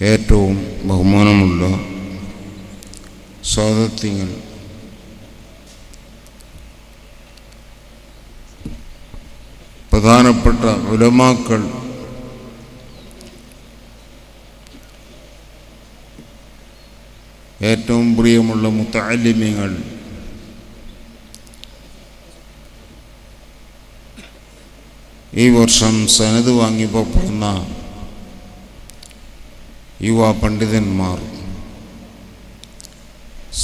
ഏറ്റവും ബഹുമാനമുള്ള സ്വാതന്ത്ര്യങ്ങൾ. പ്രധാനപ്പെട്ട ഉലമാക്കൾ ഏറ്റവും പ്രിയമുള്ള മുത്താലിമ്യങ്ങൾ ഈ വർഷം സനത് വാങ്ങിപ്പോപ്പെടുന്ന യുവ പണ്ഡിതന്മാർ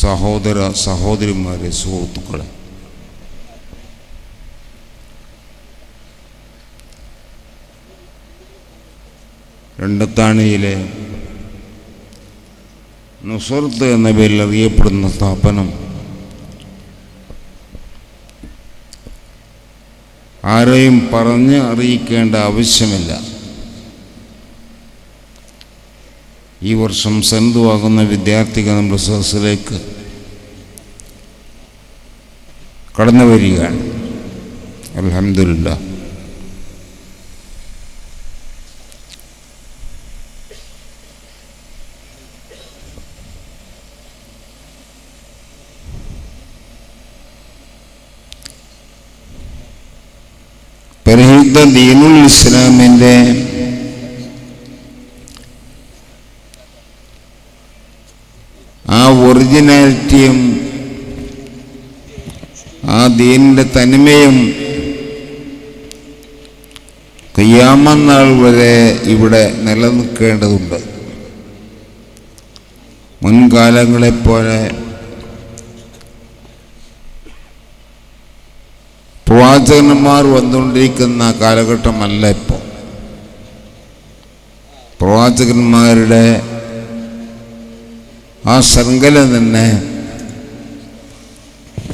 സഹോദര സഹോദരിമാരെ സുഹൃത്തുക്കളെ. രണ്ടത്താണിയിലെ നുസർത്ത് എന്ന പേരിൽ അറിയപ്പെടുന്ന സ്ഥാപനം ആരെയും പറഞ്ഞ് അറിയിക്കേണ്ട ആവശ്യമില്ല. ഈ വർഷം സന്തുവാകുന്ന വിദ്യാർത്ഥികൾ നമ്മുടെ സദസ്സിലേക്ക് കടന്നു വരികയാണ്. അലഹമില്ല പരിശുദ്ധ ദീനുൽ ഇസ്ലാമിന്റെ ആ ഒറിജിനാലിറ്റിയും ആ ദീനിന്റെ തനിമയും കയ്യാമന്നാൾ വരെ ഇവിടെ നിലനിൽക്കേണ്ടതുണ്ട്. മുൻകാലങ്ങളെപ്പോലെ പ്രവാചകന്മാർ വന്നുകൊണ്ടിരിക്കുന്ന കാലഘട്ടമല്ല ഇപ്പോൾ പ്രവാചകന്മാരുടെ ആ ശൃംഖല തന്നെ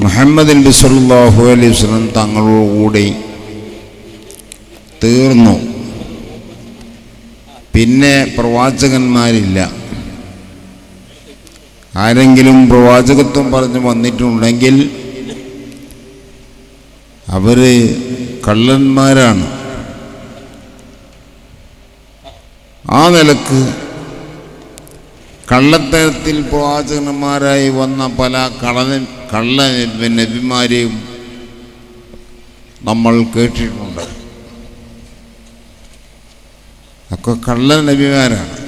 മുഹമ്മദ് നബി സല്ലല്ലാഹു അലൈഹി വസല്ലം തങ്ങളോടുകൂടി തീർന്നു. പിന്നെ പ്രവാചകന്മാരില്ല. ആരെങ്കിലും പ്രവാചകത്വം പറഞ്ഞ് വന്നിട്ടുണ്ടെങ്കിൽ അവർ കള്ളന്മാരാണ്. ആ നിലയ്ക്ക് കള്ളത്തരത്തിൽ പ്രവാചകന്മാരായി വന്ന പല കള്ളൻ കള്ള നബിമാരെയും നമ്മൾ കേട്ടിട്ടുണ്ട്. ഒക്കെ കള്ള നബിമാരാണ്.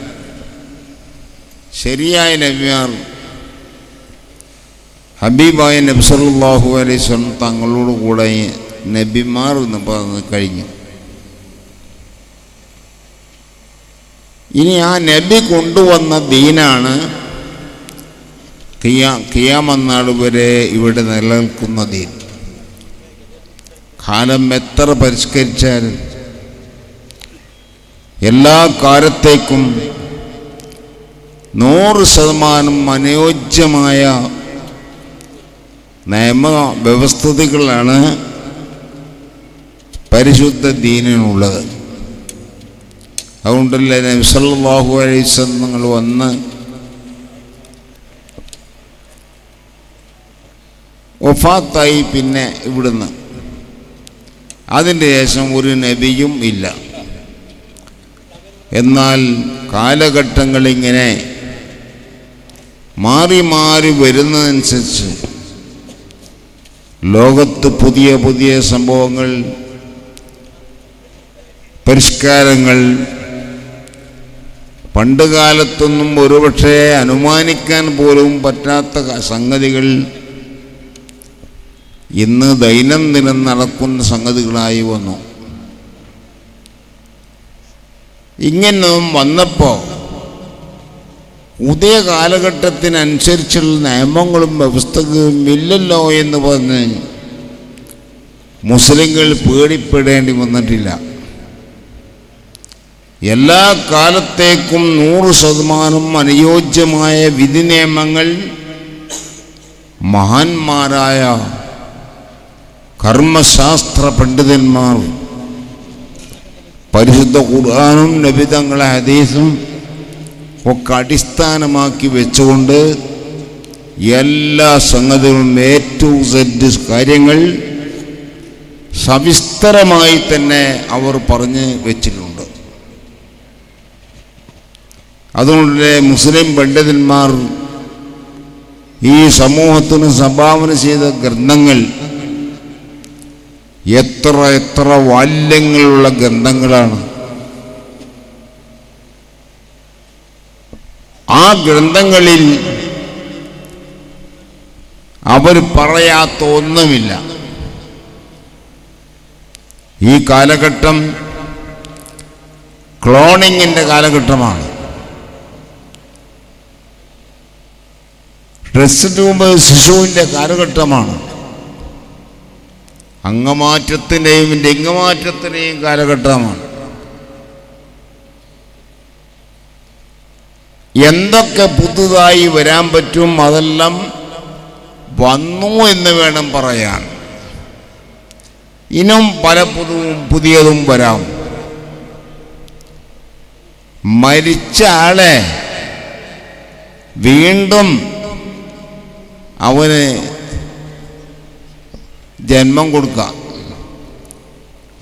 ശരിയായ നബിമാർ ഹബീബായ നബി സല്ലല്ലാഹു അലൈഹി വസല്ലം തങ്ങളോട് കൂടെ നബിമാർ എന്ന് പറഞ്ഞ് കഴിഞ്ഞു. ഇനി ആ നബി കൊണ്ടുവന്ന ദീനാണ് കിയാ കിയാമന്നാൾ വരെ ഇവിടെ നിലനിൽക്കുന്ന ദീൻ. കാലം എത്ര പരിഷ്കരിച്ചാലും എല്ലാ കാലത്തേക്കും നൂറ് ശതമാനം അനുയോജ്യമായ നിയമ വ്യവസ്ഥിതികളാണ് പരിശുദ്ധ ദീനിനുള്ളത്. അതുകൊണ്ടല്ലേ നബിസല്ലാഹു വസല്ലം നിങ്ങൾ വന്ന് ഒഫാത്തായി പിന്നെ ഇവിടുന്ന്. അതിന്റെ ശേഷം ഒരു നബിയും ഇല്ല. എന്നാൽ കാലഘട്ടങ്ങളിങ്ങനെ മാറി മാറി വരുന്നതനുസരിച്ച് ലോകത്ത് പുതിയ പുതിയ സംഭവങ്ങൾ പരിഷ്കാരങ്ങൾ പണ്ട് കാലത്തൊന്നും ഒരുപക്ഷെ അനുമാനിക്കാൻ പോലും പറ്റാത്ത സംഗതികൾ ഇന്ന് ദൈനംദിനം നടക്കുന്ന സംഗതികളായി വന്നു. ഇങ്ങനൊന്നും വന്നപ്പോൾ പുതിയ കാലഘട്ടത്തിനനുസരിച്ചുള്ള നിയമങ്ങളും വ്യവസ്ഥകളും ഇല്ലല്ലോ എന്ന് പറഞ്ഞ് മുസ്ലിങ്ങൾ പേടിപ്പെടേണ്ടി വന്നിട്ടില്ല. എല്ലാ കാലത്തേക്കും നൂറ് ശതമാനം അനുയോജ്യമായ വിധി നിയമങ്ങൾ മഹാന്മാരായ കർമ്മശാസ്ത്ര പണ്ഡിതന്മാർ പരിശുദ്ധ ഖുർആാനും നബിതങ്ങളെ ഹദീസും ഒക്കെ അടിസ്ഥാനമാക്കി വെച്ചുകൊണ്ട് എല്ലാ സംഗതികളും എ ടു സെഡ് കാര്യങ്ങൾ സവിസ്തരമായി തന്നെ അവർ പറഞ്ഞ് വെച്ചിട്ടുണ്ട്. അതുകൊണ്ട് മുസ്ലിം പണ്ഡിതന്മാർ ഈ സമൂഹത്തിന് സംഭാവന ചെയ്ത ഗ്രന്ഥങ്ങൾ എത്ര എത്ര വാല്യങ്ങളുള്ള ഗ്രന്ഥങ്ങളാണ്. ആ ഗ്രന്ഥങ്ങളിൽ അവർ പറയാത്ത ഒന്നുമില്ല. ഈ കാലഘട്ടം ക്ലോണിങ്ങിന്റെ കാലഘട്ടമാണ്. ടെസ്റ്റ് മുമ്പ് ശിശുവിന്റെ കാലഘട്ടമാണ്. അംഗമാറ്റത്തിന്റെയും ലിംഗമാറ്റത്തിന്റെയും കാലഘട്ടമാണ്. എന്തൊക്കെ പുതുതായി വരാൻ പറ്റും അതെല്ലാം വന്നു എന്ന് വേണം പറയാൻ. ഇനും പല പുതുവും പുതിയതും വരാം. മരിച്ച ആളെ വീണ്ടും അവന് ജന്മം കൊടുക്കാം.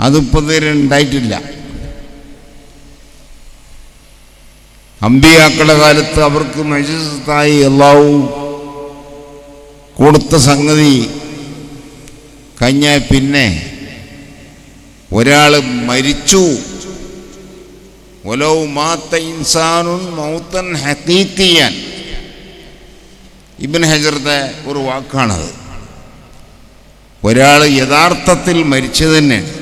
അതിപ്പോൾ നേരെ ഉണ്ടായിട്ടില്ല അമ്പിയാക്കളുടെ കാലത്ത് അവർക്ക് മജിസ്ഥായി എല്ലാവും കൊടുത്ത സംഗതി കഴിഞ്ഞ പിന്നെ ഒരാൾ മരിച്ചു. ഒലോ മാത്ത ഇൻസാനുൻ മൗത്തൻ ഹക്കീക്കിയാൻ ഇബിൻ ഹജറുടെ ഒരു വാക്കാണത്. ഒരാൾ യഥാർത്ഥത്തിൽ മരിച്ചു തന്നെ.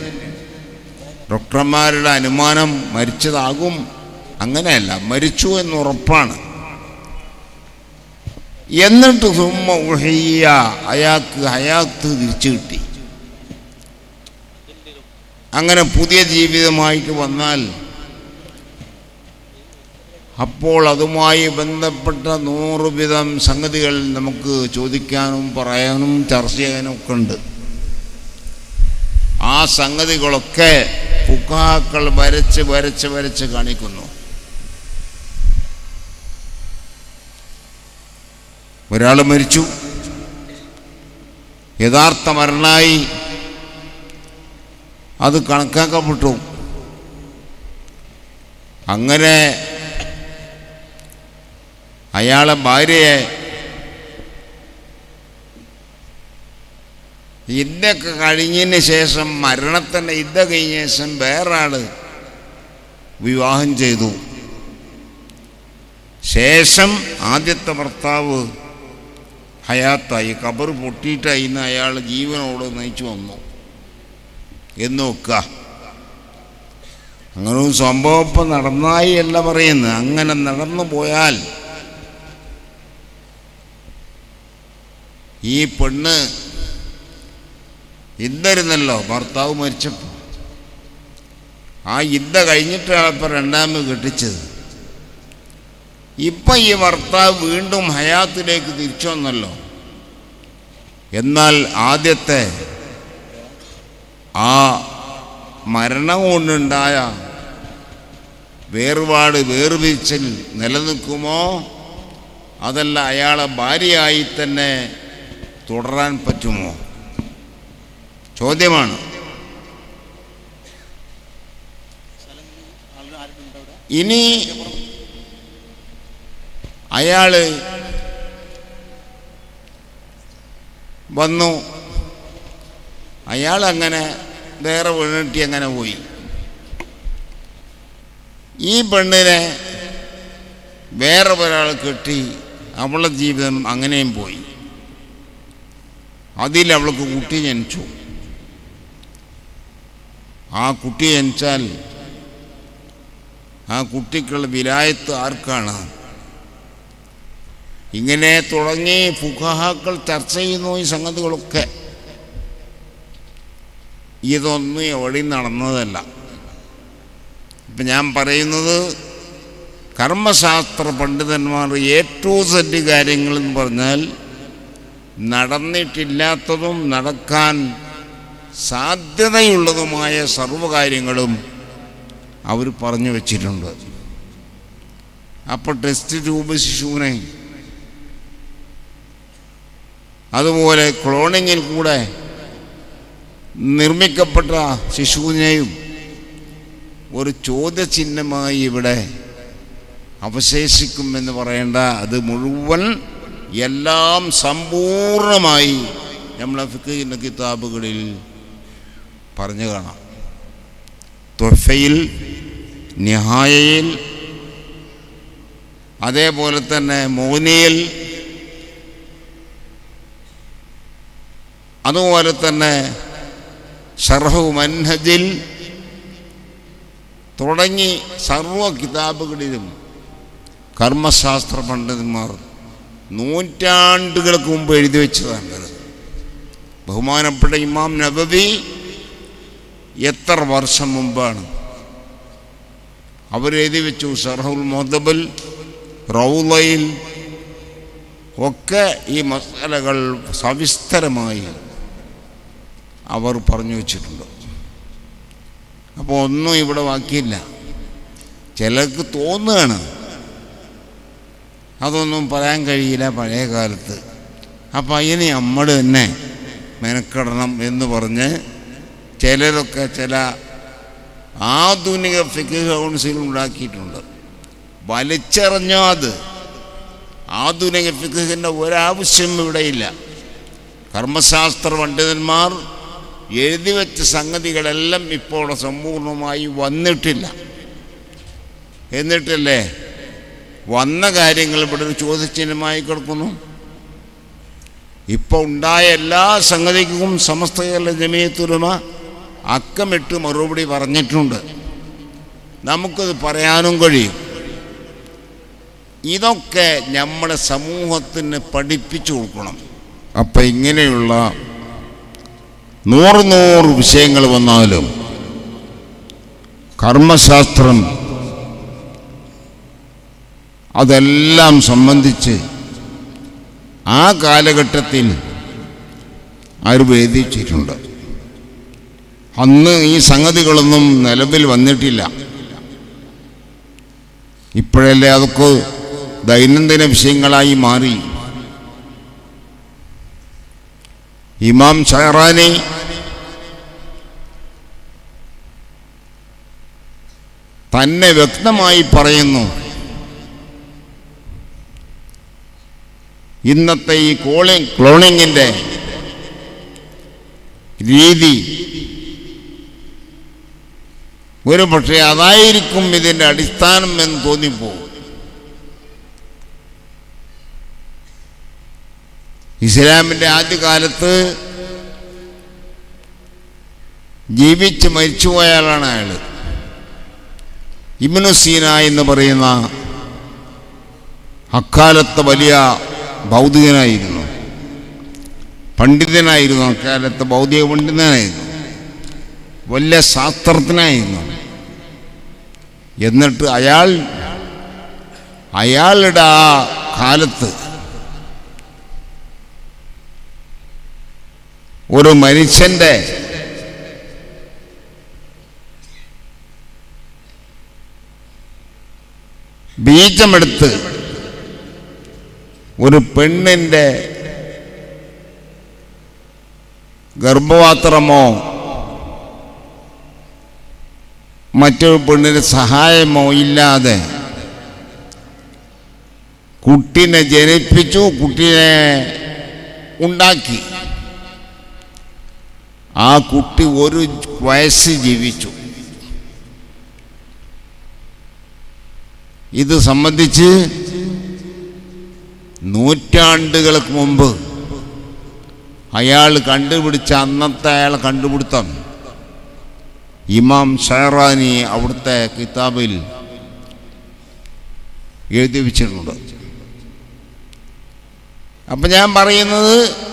ഡോക്ടർമാരുടെ അനുമാനം മരിച്ചതാകും. അങ്ങനെയല്ല മരിച്ചു എന്ന് ഉറപ്പാണ്. എന്നിട്ട് സുമ്മ ഉഹയ്യ അയാൾക്ക് ഹയാത്ത് തിരിച്ചു കിട്ടി. അങ്ങനെ പുതിയ ജീവിതമായിട്ട് വന്നാൽ അപ്പോൾ അതുമായി ബന്ധപ്പെട്ട നൂറുവിധം സംഗതികൾ നമുക്ക് ചോദിക്കാനും പറയാനും ചർച്ച ചെയ്യാനും ഒക്കെ ഉണ്ട്. ആ സംഗതികളൊക്കെ പുക്കാക്കൾ വരച്ച് വരച്ച് വരച്ച് കാണിക്കുന്നു. ഒരാൾ മരിച്ചു. യഥാർത്ഥ മരണായി അത് കണക്കാക്കപ്പെട്ടു. അങ്ങനെ അയാളെ ഭാര്യയെ ഇതൊക്കെ കഴിഞ്ഞതിന് ശേഷം മരണത്തിന്റെ ഇത് കഴിഞ്ഞ ശേഷം വേറെ ആൾ വിവാഹം ചെയ്തു. ശേഷം ആദ്യത്തെ ഭർത്താവ് ഹയാത്തായി കബർ പൊട്ടിയിട്ടായി ഇന്ന് അയാൾ ജീവനോട് നയിച്ചു വന്നു. എന്ന് നോക്കുക അങ്ങനെ സംഭവം ഇപ്പം നടന്നായി അല്ല പറയുന്നത്. അങ്ങനെ നടന്നു പോയാൽ ഈ പെണ്ണ് ഇന്നരുന്നല്ലോ ഭർത്താവ് മരിച്ചപ്പോൾ ആ ഇന്ന കഴിഞ്ഞിട്ടാണ് ഇപ്പം രണ്ടാമത് കെട്ടിച്ചത്. ഇപ്പം ഈ ഭർത്താവ് വീണ്ടും ഹയാത്തിലേക്ക് തിരിച്ചു വന്നല്ലോ. എന്നാൽ ആദ്യത്തെ ആ മരണം കൊണ്ടുണ്ടായ വേർപാട് വേർതിരിച്ചിൽ നിലനിൽക്കുമോ? അതല്ല അയാളെ ഭാര്യയായി തന്നെ തുടരാൻ പറ്റുമോ? ചോദ്യമാണ്. ഇനി അയാൾ വന്നു. അയാൾ അങ്ങനെ വേറെ വീണിട്ടി അങ്ങനെ പോയി? ഈ പെണ്ണിനെ വേറെ ഒരാൾ കെട്ടി അവളുടെ ജീവിതം അങ്ങനെയും പോയി. അതിൽ അവൾക്ക് കുട്ടി ജനിച്ചു. ആ കുട്ടി ജനിച്ചാൽ ആ കുട്ടിക്കുള്ള വിലായത്ത് ആർക്കാണ്? ഇങ്ങനെ തുടങ്ങി ഫുഖഹാക്കൾ ചർച്ച ചെയ്യുന്നു ഈ സംഗതികളൊക്കെ. ഇതൊന്നും എവിടെ നടന്നതല്ല. ഇപ്പം ഞാൻ പറയുന്നത് കർമ്മശാസ്ത്ര പണ്ഡിതന്മാർ എ ടു സെറ്റ് കാര്യങ്ങളെന്ന് പറഞ്ഞാൽ നടന്നിട്ടില്ലാത്തതും നടക്കാൻ സാധ്യതയുള്ളതുമായ സർവകാര്യങ്ങളും അവർ പറഞ്ഞു വച്ചിട്ടുണ്ട്. അപ്പോൾ ടെസ്റ്റ് ട്യൂബ് ശിശുവിനെ അതുപോലെ ക്ലോണിങ്ങിൽ കൂടെ നിർമ്മിക്കപ്പെട്ട ശിശുവിനെയും ഒരു ചോദ്യചിഹ്നമായി ഇവിടെ അവശേഷിക്കുമെന്ന് പറയേണ്ട അത് മുഴുവൻ എല്ലാം സമ്പൂർണമായി നമ്മളെ ഫിഖിന്റെ കിതാബുകളിൽ പറഞ്ഞു കാണാം. തൊഫയിൽ നിഹായയിൽ അതേപോലെ തന്നെ മോനിയിൽ അതുപോലെ തന്നെ ഷർഹു മൻഹജിൽ തുടങ്ങി സർവ കിതാബുകളിലും കർമ്മശാസ്ത്ര പണ്ഡിതന്മാർ നൂറ്റാണ്ടുകൾക്ക് മുമ്പ് എഴുതി വെച്ചതാണ് ബഹുമാനപ്പെട്ട ഇമാം നബവി എത്ര വർഷം മുമ്പാണ്? അവരെഴുതി വെച്ചു സർഹുൽ മൊദബൽ റൗലയിൽ ഒക്കെ ഈ മസാലകൾ സവിസ്തരമായി അവർ പറഞ്ഞു വച്ചിട്ടുണ്ട്. അപ്പോൾ ഒന്നും ഇവിടെ ബാക്കിയില്ല. ചിലർക്ക് തോന്നുകയാണ് അതൊന്നും പറയാൻ കഴിയില്ല പഴയ കാലത്ത്. അപ്പം അതിന് നമ്മൾ തന്നെ മെനക്കെടണം എന്ന് പറഞ്ഞ് ചിലരൊക്കെ ചില ആധുനിക ഫിക്ക് കൗൺസിൽ ഉണ്ടാക്കിയിട്ടുണ്ട്. വലിച്ചെറിഞ്ഞോ അത്. ആധുനിക ഫിക്കിന്റെ ഒരാവശ്യം ഇവിടെയില്ല കർമ്മശാസ്ത്ര പണ്ഡിതന്മാർ എഴുതി വെച്ച സംഗതികളെല്ലാം ഇപ്പോൾ സമ്പൂർണമായി വന്നിട്ടില്ല. എന്നിട്ടല്ലേ? വന്ന കാര്യങ്ങൾ ഇവിടെ ചോദ്യചിഹ്നമായി കിടക്കുന്നു. ഇപ്പോൾ ഉണ്ടായ എല്ലാ സംഗതിക്കും സമസ്ത കേരള അക്കമിട്ട് മറുപടി പറഞ്ഞിട്ടുണ്ട്. നമുക്കത് പറയാനും കഴിയും. ഇതൊക്കെ നമ്മുടെ സമൂഹത്തിന് പഠിപ്പിച്ചു കൊടുക്കണം. അപ്പം ഇങ്ങനെയുള്ള നൂറ് നൂറ് വിഷയങ്ങൾ വന്നാലും കർമ്മശാസ്ത്രം അതെല്ലാം സംബന്ധിച്ച് ആ കാലഘട്ടത്തിൽ ആയുർവേദിച്ചിട്ടുണ്ട്. അന്ന് ഈ സംഗതികളൊന്നും നിലവിൽ വന്നിട്ടില്ല. ഇപ്പോഴല്ലേ അതൊക്കെ ദൈനംദിന വിഷയങ്ങളായി മാറി. ഇമാം ഷഹറാനി തന്നെ വ്യക്തമായി പറയുന്നു ഇന്നത്തെ ഈ കോളിംഗ് ക്ലോണിങ്ങിന്റെ രീതി ഒരു പക്ഷേ അതായിരിക്കും ഇതിന്റെ അടിസ്ഥാനം എന്ന് തോന്നിപ്പോകും. ഇസ്ലാമിന്റെ ആദ്യകാലത്ത് ജീവിച്ച് മരിച്ചുപോയാളാണ് അയാൾ. ഇമിനുസീന സീന എന്ന് പറയുന്ന അക്കാലത്തെ വലിയ ഭൗതികനായിരുന്നു പണ്ഡിതനായിരുന്നു. അക്കാലത്ത് ഭൗതിക പണ്ഡിതനായിരുന്നു. വലിയ ശാസ്ത്രജ്ഞനായിരുന്നു. എന്നിട്ട് അയാൾ അയാളുടെ ആ കാലത്ത് ഒരു മനുഷ്യന്റെ ബീജമെടുത്ത് ഒരു പെണ്ണിന്റെ ഗർഭപാത്രമോ മറ്റൊരു പെണ്ണിന് സഹായമോ ഇല്ലാതെ കുട്ടിനെ ജനിപ്പിച്ചു കുട്ടിനെ ഉണ്ടാക്കി. ആ കുട്ടി ഒരു വയസ്സ് ജീവിച്ചു. ഇത് സംബന്ധിച്ച് നൂറ്റാണ്ടുകൾക്ക് മുമ്പ് അയാൾ കണ്ടുപിടിച്ച അന്നത്തെ അയാളെ കണ്ടുപിടുത്തം ഇമാം ഷഹറാനി അവിടുത്തെ കിതാബിൽ എഴുതി വെച്ചിട്ടുണ്ട്. അപ്പം ഞാൻ പറയുന്നത്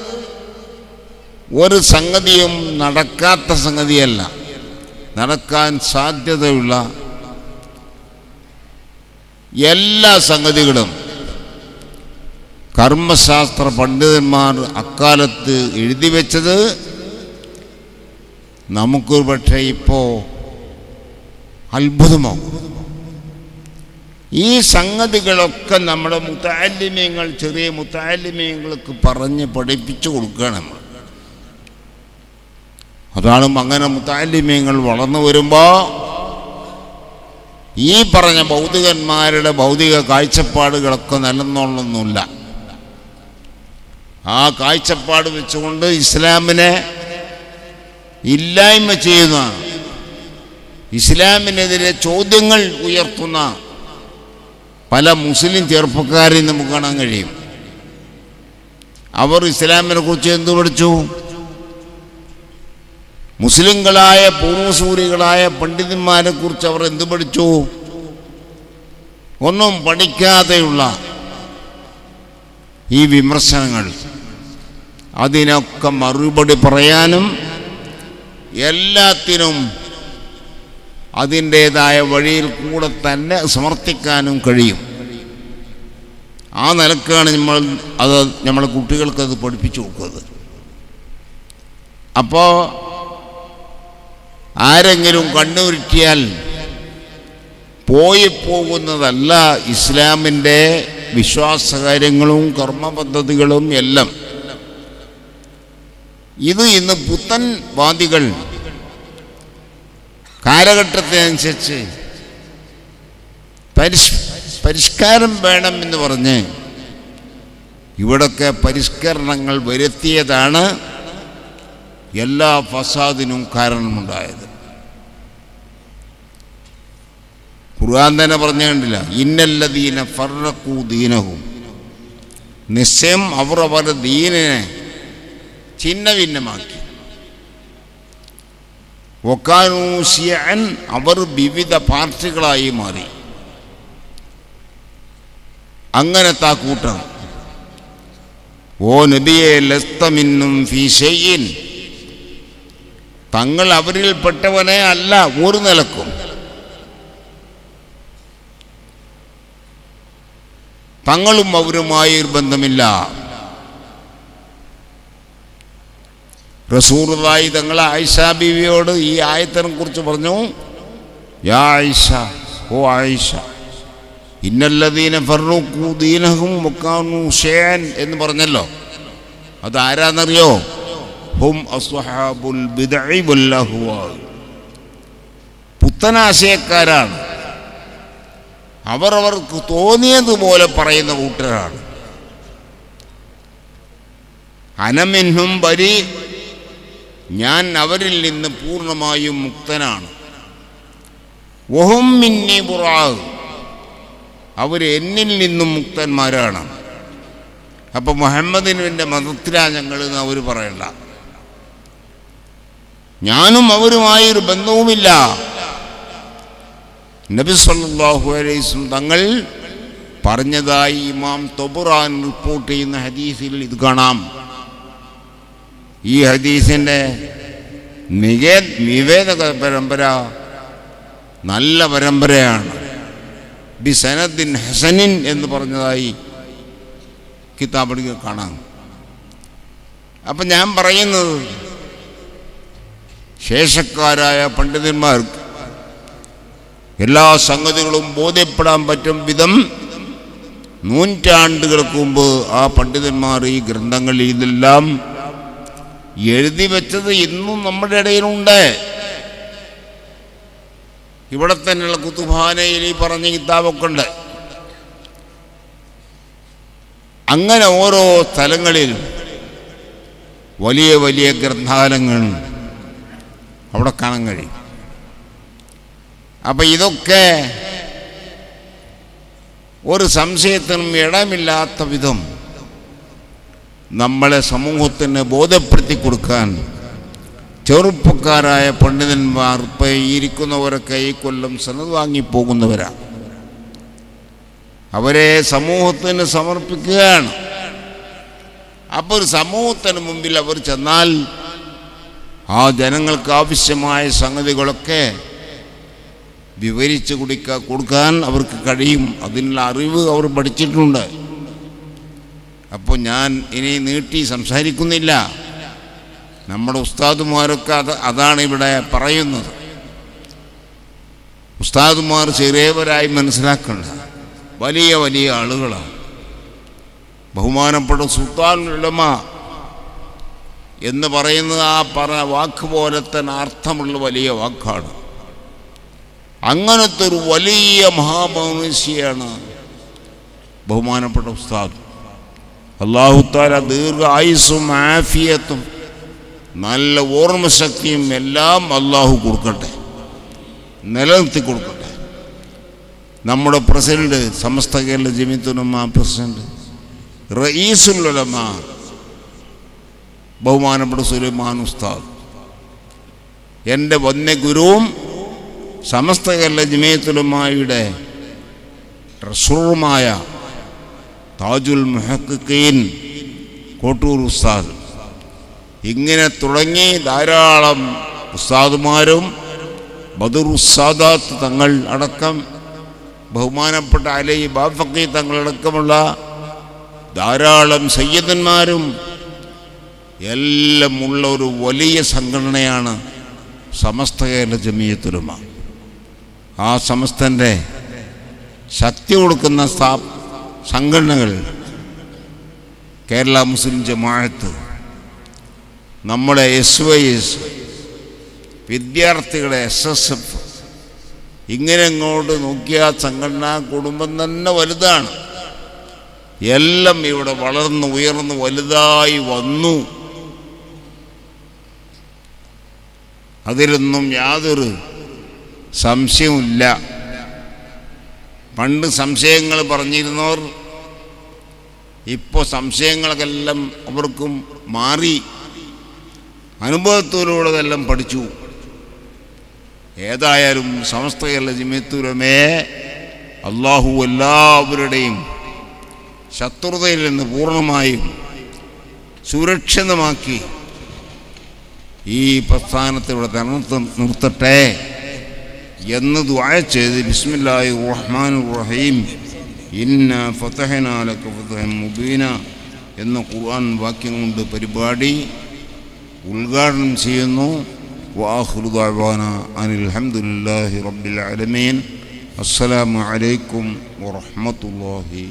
ഒരു സംഗതിയും നടക്കാത്ത സംഗതിയല്ല. നടക്കാൻ സാധ്യതയുള്ള എല്ലാ സംഗതികളും കർമ്മശാസ്ത്ര പണ്ഡിതന്മാർ അക്കാലത്ത് എഴുതി വെച്ചത് നമുക്ക് പക്ഷേ ഇപ്പോൾ അത്ഭുതമാകും. ഈ സംഗതികളൊക്കെ നമ്മുടെ മുത്താലിമ്യങ്ങൾ ചെറിയ മുത്താലിമ്യങ്ങൾക്ക് പറഞ്ഞ് പഠിപ്പിച്ചു കൊടുക്കുകയാണ് നമ്മൾ. അതാണ് അങ്ങനെ മുത്താലിമ്യങ്ങൾ വളർന്നു വരുമ്പോൾ ഈ പറഞ്ഞ ഭൗതികന്മാരുടെ ഭൗതിക കാഴ്ചപ്പാടുകളൊക്കെ നിലനിന്നൊന്നുമില്ല ആ കാഴ്ചപ്പാട് വെച്ചുകൊണ്ട് ഇസ്ലാമിനെ ഇല്ലായ്മ ചെയ്യുന്ന ഇസ്ലാമിനെതിരെ ചോദ്യങ്ങൾ ഉയർത്തുന്ന പല മുസ്ലിം ചെറുപ്പക്കാരെയും നമുക്ക് കാണാൻ കഴിയും. അവർ ഇസ്ലാമിനെ കുറിച്ച് എന്തു പഠിച്ചു? മുസ്ലിങ്ങളായ പൂർവസൂരികളായ പണ്ഡിതന്മാരെ കുറിച്ച് അവർ എന്തു പഠിച്ചു? ഒന്നും പഠിക്കാതെയുള്ള ഈ വിമർശനങ്ങൾ. അതിനൊക്കെ മറുപടി പറയാനും എല്ലാത്തിനും അതിന്റേതായ വഴിയിൽ കൂടെ തന്നെ സമർത്ഥിക്കാനും കഴിയും. ആ നിലക്കാണ് നമ്മൾ അത് നമ്മളെ കുട്ടികൾക്ക് അത് പഠിപ്പിച്ചു കൊടുക്കുന്നത്. അപ്പോൾ ആരെങ്കിലും കണ്ണുരുറ്റിയാൽ പോയി പോകുന്നതല്ല ഇസ്ലാമിന്റെ വിശ്വാസകാര്യങ്ങളും കർമ്മപദ്ധതികളും എല്ലാം. ഇത് ഇന്ന് പുത്തൻ വാദികൾ. കാലഘട്ടത്തിനനുസരിച്ച് പരിഷ് പരിഷ്കാരം വേണം എന്ന് പറഞ്ഞ് ഇവിടൊക്കെ പരിഷ്കരണങ്ങൾ വരുത്തിയതാണ് എല്ലാ ഫസാദിനും കാരണമുണ്ടായത്. ഖുർആൻ തന്നെ പറഞ്ഞു കണ്ടില്ല ഇന്നല്ലദീന ഫർറഖു ദീനഹും. നിശ്ചയം അവർ അവരുടെ ദീനിനെ ഛിന്ന ഭിന്നമാക്കി ഒക്കാനൂസിയൻ അവർ വിവിധ പാർട്ടികളായി മാറി. അങ്ങനത്തെ ആ കൂട്ടം. ഓ നബിയെ ലസ്തമിന്നും ഫീഷയിൻ തങ്ങൾ അവരിൽപ്പെട്ടവനെ അല്ല ഒരു നിലക്കും. തങ്ങളും അവരുമായി ബന്ധമില്ല. റസൂറുമായി തങ്ങൾ ആയിഷ ബീവിയോട് ഈ ആയത്തിനെ കുറിച്ച് പറഞ്ഞു യാ ആയിഷ ഓ ആയിഷ ഇന്നല്ലദീന ഫറൂഖു ദീനഹും മുക്കാനു ഷേൻ എന്ന് പറഞ്ഞല്ലോ. അത് ആരാന്നറിയോ ഹും അസ്വഹാബുൽ ബിദ്ഇ വൽ അഹ്വാ പുത്തനാശയക്കാരാണ്. അവർ അവർക്ക് തോന്നിയതുപോലെ പറയുന്ന കൂട്ടരാണ്. അനമിന്നും ബരി ഞാൻ അവരിൽ നിന്ന് പൂർണമായും മുക്തനാണ്. അവർ എന്നിൽ നിന്നും മുക്തന്മാരാണ്. അപ്പോൾ മുഹമ്മദിനുവിന്റെ മതത്തിലാ ഞങ്ങൾ എന്ന് അവർ പറയണ്ട. ഞാനും അവരുമായൊരു ബന്ധവുമില്ല. നബി സല്ലാഹു അലൈസും തങ്ങൾ പറഞ്ഞതായി ഇമാം തൊബുറാൻ റിപ്പോർട്ട് ചെയ്യുന്ന ഹദീസിൽ ഇത് കാണാം. ഈ ഹദീസിന്റെ നികേ നിവേദക പരമ്പര നല്ല പരമ്പരയാണ്. ബി സനദ്ദിൻ ഹസനിൻ എന്ന് പറഞ്ഞതായി കിതാബിൽ കാണാം. അപ്പം ഞാൻ പറയുന്നത് ശേഷക്കാരായ പണ്ഡിതന്മാർക്ക് എല്ലാ സംഗതികളും ബോധ്യപ്പെടാൻ പറ്റും വിധം നൂറ്റാണ്ടുകൾക്ക് മുമ്പ് ആ പണ്ഡിതന്മാർ ഈ ഗ്രന്ഥങ്ങളിൽ ഇതെല്ലാം എഴുതി വെച്ചത് ഇന്നും നമ്മുടെ ഇടയിലുണ്ട്. ഇവിടെ തന്നെയുള്ള കുത്തുബാനയിൽ ഈ പറഞ്ഞ കിതാബൊക്കെ ഉണ്ട്. അങ്ങനെ ഓരോ സ്ഥലങ്ങളിലും വലിയ വലിയ ഗ്രന്ഥാലയങ്ങൾ അവിടെ കാണാൻ കഴിയും. അപ്പം ഇതൊക്കെ ഒരു സംശയത്തിനും ഇടമില്ലാത്ത വിധം നമ്മളെ സമൂഹത്തിന് ബോധ്യപ്പെടുത്തി കൊടുക്കാൻ ചെറുപ്പക്കാരായ പണ്ഡിതന്മാർ ഇപ്പം ഈ ഇരിക്കുന്നവരൊക്കെ ഈ കൊല്ലം സനത് വാങ്ങിപ്പോകുന്നവരാണ് അവരെ സമൂഹത്തിന് സമർപ്പിക്കുകയാണ്. അപ്പോൾ ഒരു സമൂഹത്തിന് മുമ്പിൽ അവർ ചെന്നാൽ ആ ജനങ്ങൾക്ക് ആവശ്യമായ സംഗതികളൊക്കെ വിവരിച്ച് കുടിക്ക കൊടുക്കാൻ അവർക്ക് കഴിയും. അതിനുള്ള അറിവ് അവർ പഠിച്ചിട്ടുണ്ട്. അപ്പോൾ ഞാൻ ഇനി നീട്ടി സംസാരിക്കുന്നില്ല. നമ്മുടെ ഉസ്താദുമാരൊക്കെ അത് അതാണ് ഇവിടെ പറയുന്നത്. ഉസ്താദുമാർ ചെറിയവരായി മനസ്സിലാക്കേണ്ട വലിയ വലിയ ആളുകളാണ്. ബഹുമാനപ്പെട്ട സുൽത്താൻ ഉലമ എന്ന് പറയുന്നത് ആ പറ വാക്ക് പോലെ തന്നെ അർത്ഥമുള്ള വലിയ വാക്കാണ്. അങ്ങനത്തെ ഒരു വലിയ മഹാമനുഷ്യാണ് ബഹുമാനപ്പെട്ട ഉസ്താദ്. അള്ളാഹുത്താല ദീർഘ ആയുസ്സും ആഫിയത്തും നല്ല ഓർമ്മശക്തിയും എല്ലാം അള്ളാഹു കൊടുക്കട്ടെ. നിലനിർത്തി കൊടുക്കട്ടെ. നമ്മുടെ പ്രസിഡന്റ് സമസ്ത കേരള ജമീത്തുനമ്മ പ്രസിഡന്റ് റയീസുലമ ബഹുമാനപ്പെട്ട സുലൈമാൻ ഉസ്താദ്. എന്റെ വന്യ ഗുരുവും സമസ്ത കേരള ജമീത്തുലമ്മയുടെ ട്രഷറുമായ താജുൽ മുഹക്കീൻ കോട്ടൂർ ഉസ്താദ്. ഇങ്ങനെ തുടങ്ങി ധാരാളം ഉസ്താദുമാരും ബദർ ഉസ്താദാത്ത് തങ്ങൾ അടക്കം ബഹുമാനപ്പെട്ട അലൈ ബാഫക്കി തങ്ങളടക്കമുള്ള ധാരാളം സയ്യദന്മാരും എല്ലാം ഉള്ള ഒരു വലിയ സംഘടനയാണ് സമസ്ത കേരള ജമീയത്തുലമ ആ സമസ്തന്റെ ശക്തി കൊടുക്കുന്ന സ്ഥാ സംഘടനകൾ കേരള മുസ്ലിം ജമാഅത്ത് നമ്മുടെ എസ് വൈ എസ് വിദ്യാർത്ഥികളെ എസ് എസ് എഫ് ഇങ്ങനെ അങ്ങോട്ട് നോക്കിയാൽ സംഘടനാ കുടുംബം തന്നെ വലുതാണ്. എല്ലാം ഇവിടെ വളർന്നു ഉയർന്നു വലുതായി വന്നു. അതിലൊന്നും യാതൊരു സംശയവുമില്ല. പണ്ട് സംശയങ്ങൾ പറഞ്ഞിരുന്നവർ ഇപ്പോൾ സംശയങ്ങളെല്ലാം അവർക്കും മാറി. അനുഭവത്തിലൂടെ എല്ലാം പഠിച്ചു. ഏതായാലും സമസ്തയല്ല ജിമിത്തുരമേ അള്ളാഹു എല്ലാവരുടെയും ശത്രുതയിൽ നിന്ന് പൂർണമായും സുരക്ഷിതമാക്കി ഈ പ്രസ്ഥാനത്തിലൂടെ നിലനിർത്ത നിർത്തട്ടെ. എന്ന് ദുആ ചെയ്ത് ബിസ്മില്ലാഹി റഹ്മാൻ റഹീം ഇന്ന ഫതഹനാലക്ക് ഫതഹൻ മുബീന എന്ന ഖുർആൻ വാക്യം കൊണ്ട് പരിപാടി ഉദ്ഘാടനം ചെയ്യുന്നു. വാഹുദാന ദഅവാന അനിൽ ഹംദുലില്ലാഹി റബ്ബിൽ ആലമീൻ. അസ്സലാമു അലൈക്കും വറഹ്മത്തുള്ളാഹി